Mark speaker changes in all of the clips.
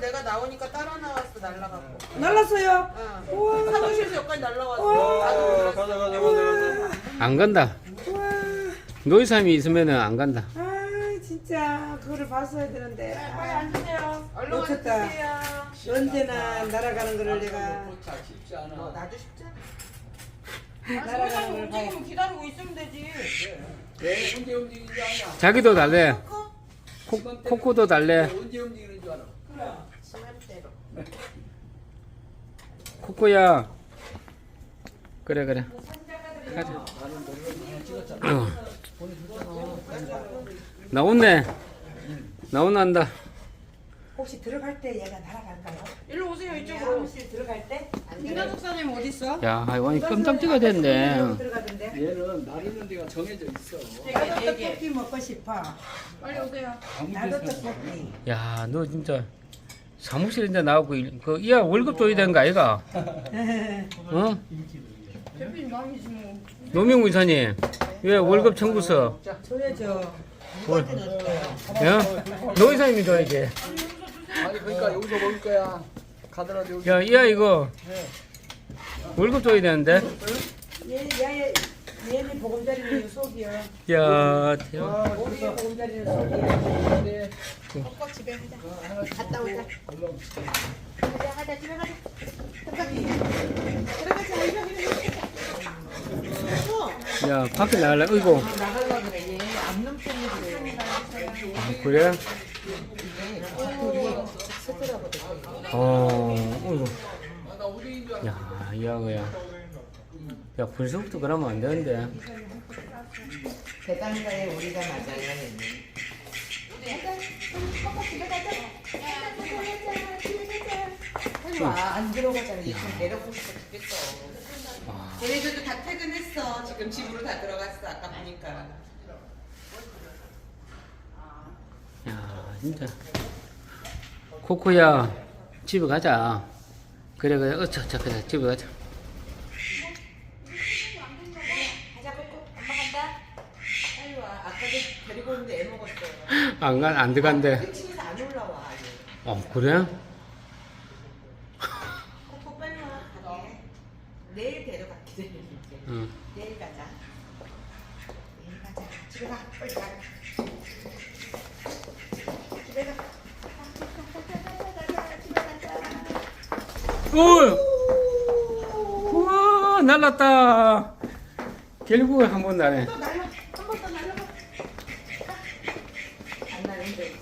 Speaker 1: 내가 나오니까 따라 나왔어 날라가고.
Speaker 2: 날랐어요.
Speaker 1: 응.
Speaker 2: 우와.
Speaker 1: 사무실에서 여기까지 날라왔어. 나도
Speaker 3: 어. 가자 가자 가자 가자.
Speaker 4: 안 간다.
Speaker 2: 우와.
Speaker 4: 노이삼이 있으면은 안 간다.
Speaker 2: 아 진짜 그거를 봤어야 되는데.
Speaker 1: 빨리
Speaker 2: 아,
Speaker 1: 앉으세요. 얼른
Speaker 2: 놓쳤다.
Speaker 1: 앉으세요.
Speaker 2: 언제나 날아가는 거를 내가
Speaker 3: 차 쉽지 않아.
Speaker 1: 어, 나도 쉽지 않아.
Speaker 2: 날아가는 걸 봐야.
Speaker 1: 움직이면 기다리고 있으면 되지.
Speaker 3: 왜 언제 움직이는 줄 아냐?
Speaker 4: 자기도 달래.
Speaker 1: 어?
Speaker 4: 코, 코코도 달래.
Speaker 3: 언제 움직이는 줄 알아?
Speaker 1: 시간대로.
Speaker 4: 코코야. 그래 그래. 가자. 어. 나온네. 나온난다.
Speaker 2: 혹시 들어갈 때 얘가 날아갈까요?
Speaker 1: 일로 오세요 이쪽으로.
Speaker 2: 사무실 들어갈 때?
Speaker 1: 김나 목사님 어디 있어?
Speaker 4: 야, 깜짝지가 됐네.
Speaker 2: 들어가던데.
Speaker 3: 얘는 나르는 데가 정해져 있어.
Speaker 2: 나도 떡볶이 먹고 싶어.
Speaker 1: 빨리 오세요.
Speaker 2: 나도 떡볶이.
Speaker 4: 야, 너 진짜 사무실에 이제 나오고 일- 그 이야 월급 줘야 되는 거 아이가? 어?
Speaker 1: 대표님.
Speaker 4: 노명우 이사님 왜 월급 청구서?
Speaker 2: 줘야죠.
Speaker 4: 뭘? 야, 노 이사님이 줘야지.
Speaker 3: 아니 그러니까 여기서 먹을 거야. 가더라도 여기.
Speaker 4: 야, 이야 이거 월급 줘야 되는데.
Speaker 2: 얘, 얘, 얘는 보금자리는 속이요.
Speaker 4: 야, 대박.
Speaker 2: 우리 보금자리는 속이요.
Speaker 3: 네.
Speaker 1: 집에 가자. 갔다 오자. 가자 가자 집에 가자. 들어가자 이거.
Speaker 4: 야, 밖에 나갈래? 어이구.
Speaker 1: 나가려 그래. 얘안 넘치는
Speaker 4: 아, 그래? 어, 어이구. 야, 이야가야. 야, 벌써부터 그러면 안 되는데.
Speaker 1: 대단가에 우리가 맞아요. 빨리 와. 안 들어가잖아. 이제 내려보고 싶어 죽겠어. 걔네들도 다 퇴근했어. 지금 집으로 다 들어갔어. 아까 보니까.
Speaker 4: 야, 진짜. 코코야, 집에 가자. 그래, 그래. 그래. 집에. 가자,
Speaker 1: 꼬꼬. 엄마 간다. 빨리 와. 아까도 데리고 오는데 애 먹었어.
Speaker 4: 안 가, 안 들어간대.
Speaker 1: 1층에서 안 올라와.
Speaker 4: 어, 그래?
Speaker 1: 꼬꼬 빨리 와. 가게. 내일 데려갈게. 내일 이제.
Speaker 4: 응.
Speaker 1: 내일 가자. 내일 가자. 집에 가. 빨리 가. 집에 가. 집에 가자.
Speaker 4: 오! 우와, 날랐다. 결국은 한번 나네.
Speaker 1: 또날려. 한 번 더 날려봐. 안 나는데.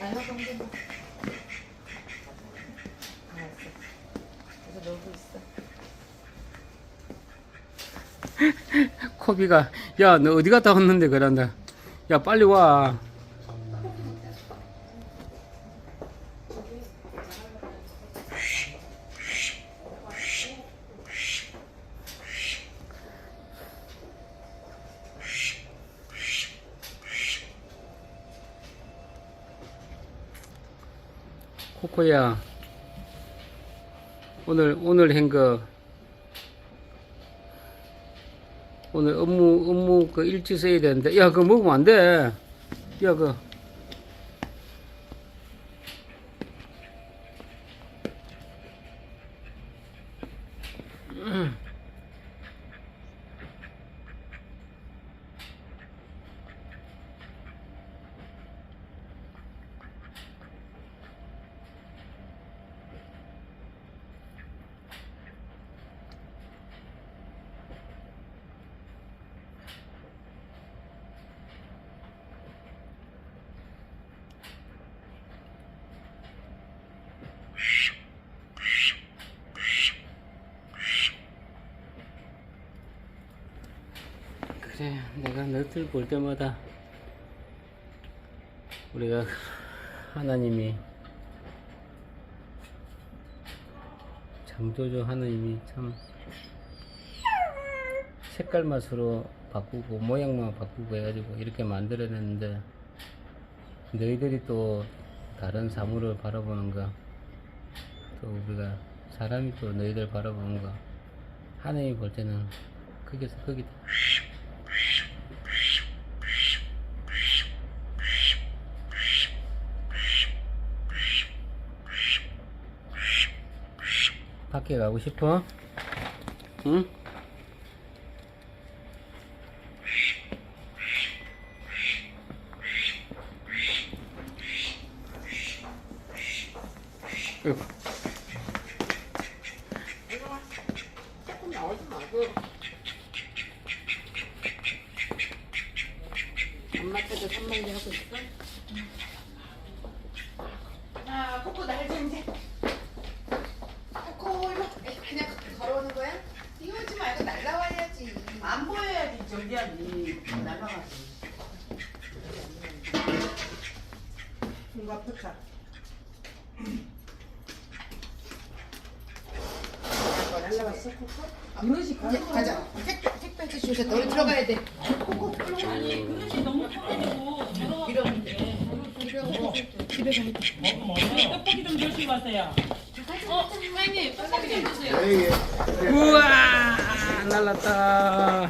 Speaker 1: 날려봐 한 번 더. 알았어. 그래서 놀고 있어.
Speaker 4: 코비가, 야, 너 어디 갔다 왔는데, 그런다. 야, 빨리 와. 코코야, 오늘, 오늘 한 거, 오늘 업무 업무 그 일지 써야 되는데 야 그거 먹으면 안 돼. 야 그. 음. 그래 내가 너들 볼 때마다 우리가 하나님이 창조주 하나님이 참 색깔 맛으로 바꾸고 모양만 바꾸고 해가지고 이렇게 만들어냈는데 너희들이 또 다른 사물을 바라보는 거또 우리가 사람이 또 너희들 바라보는 거 하나님이 볼 때는 거기서 거기다 밖에 가고 싶어? 응? 으.
Speaker 1: 엄마 때도 산만리 하고 있어? 아, 코코 날좀 이제. 코코 이거 그냥 걸어오는 거야? 띄우지 말고 날라와야지.
Speaker 2: 안 보여야지 저기야지 날라가지 날라갔어 코코? 그릇이
Speaker 1: 이제 가자. 택, 택배 주셔서 너희 들어가야 돼. 코코
Speaker 5: 그릇이 너무 편해지고 더러워
Speaker 1: 집에 가야 돼.
Speaker 5: 떡볶이 좀 드시고 가세요. 어, 선생님 떡볶이 좀 드세요.
Speaker 4: 우와 날랐다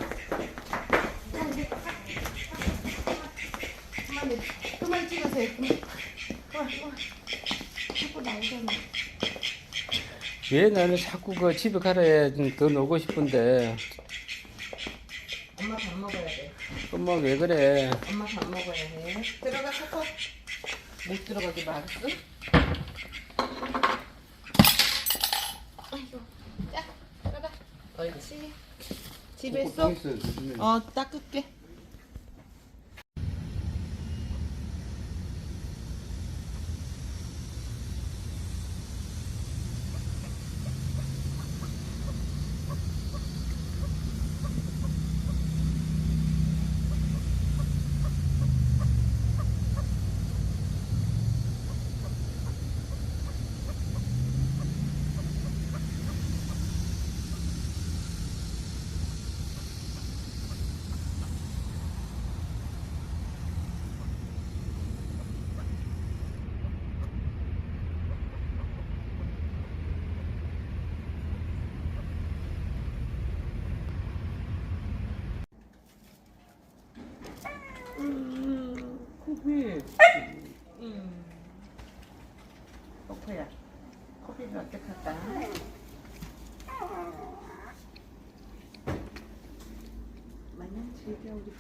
Speaker 1: 그만, 그만 찍으세요.
Speaker 4: 왜 나는 자꾸 그 집에 가라 더 놀고 싶은데
Speaker 2: 엄마 밥 먹어야 돼
Speaker 4: 엄마 왜 그래
Speaker 2: 엄마 밥 먹어야 해
Speaker 1: 들어가 코코. 못 들어가게 말았어? 아이고. 자, 들어가. 옳지. 집에 쏙. 어, 닦을게.
Speaker 2: 코코야 커피는 어떡할까? 마냥 즐겨 우리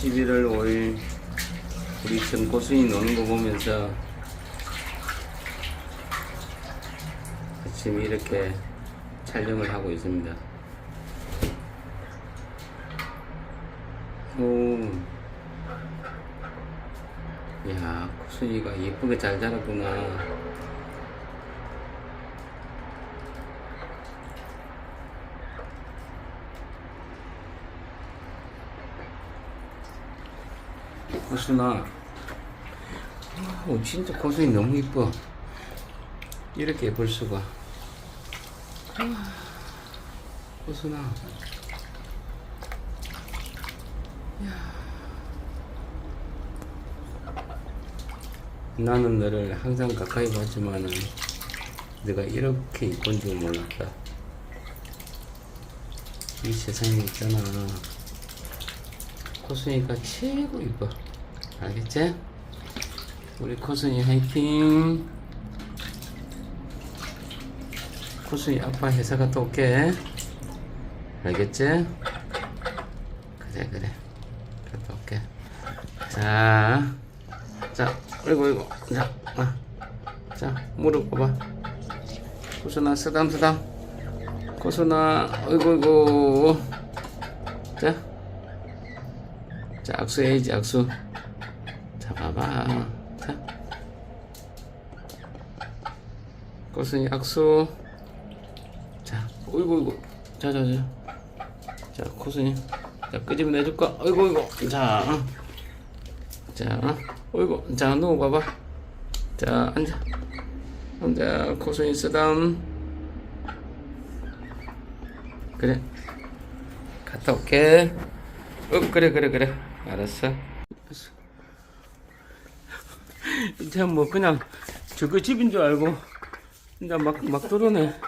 Speaker 4: 11월 5일 우리 전 고순이 노는 거 보면서 지금 이렇게 촬영을 하고 있습니다. 오, 야, 고순이가 예쁘게 잘 자랐구나. 고순아, 어, 진짜 고순이 너무 이뻐. 이렇게 예쁠 수가. 아, 고순아. 나는 너를 항상 가까이 봤지만은 내가 이렇게 이쁜 줄 몰랐다. 이 세상에 있잖아. 코순이가 최고 이뻐. 알겠지? 우리 코순이 화이팅! 코순이 아빠 회사 갔다 올게. 알겠지? 그래, 그래. 갔다 올게. 자, 자, 어이구, 어이구. 자, 아. 자, 무릎 꼽아. 코순아, 쓰담쓰담. 코순아, 어이구, 어이구. 자. 자, 악수해야지, 악수. 자, 봐봐. 자. 고순이 악수. 자, 어이구, 어이구. 자, 자, 자. 자, 고순이. 자, 끄집어 내줄까? 어이구, 어이구. 자, 어. 자, 어이구. 자, 누워봐봐. 자, 앉아. 앉아, 고순이 쓰담. 그래. 갔다 올게. 어, 그래, 그래, 그래. 알았어. 이제 뭐 그냥 저거 집인 줄 알고 이제 막, 막 들어오네.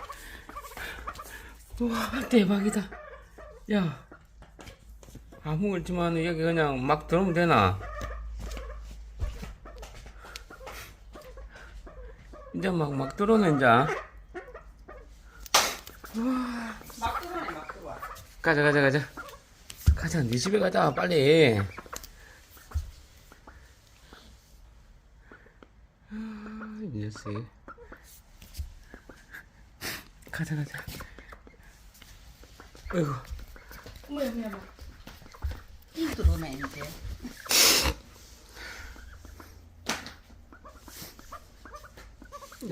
Speaker 4: 와, 대박이다. 야, 아무 걸지만 여기 그냥 막 들어오면 되나? 이제 막, 막 들어오네, 이제.
Speaker 2: 막 들어와 막 들어와
Speaker 4: 가자, 가자, 가자. 가자, 네 집에 가자, 빨리. 녀석. 가자, 가자. 어이구.
Speaker 1: 뭐야 뭐야 뭐.
Speaker 2: 이 들어오네 이제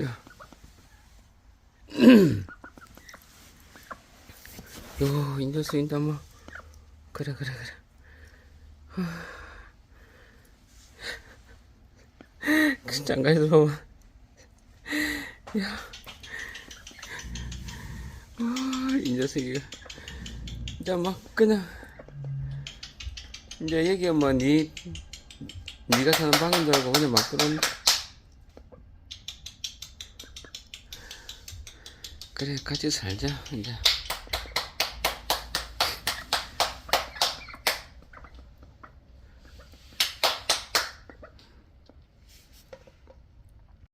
Speaker 4: 야. 요, 이 녀석 인다, 뭐. 그래, 그래, 그래. 그 장가에 들어와. 야. 아, 이 녀석이. 이제 막, 그냥. 이제 여기 뭐, 니, 니가 사는 방인 줄 알고 그냥 막 들어온. 그래, 같이 살자, 이제.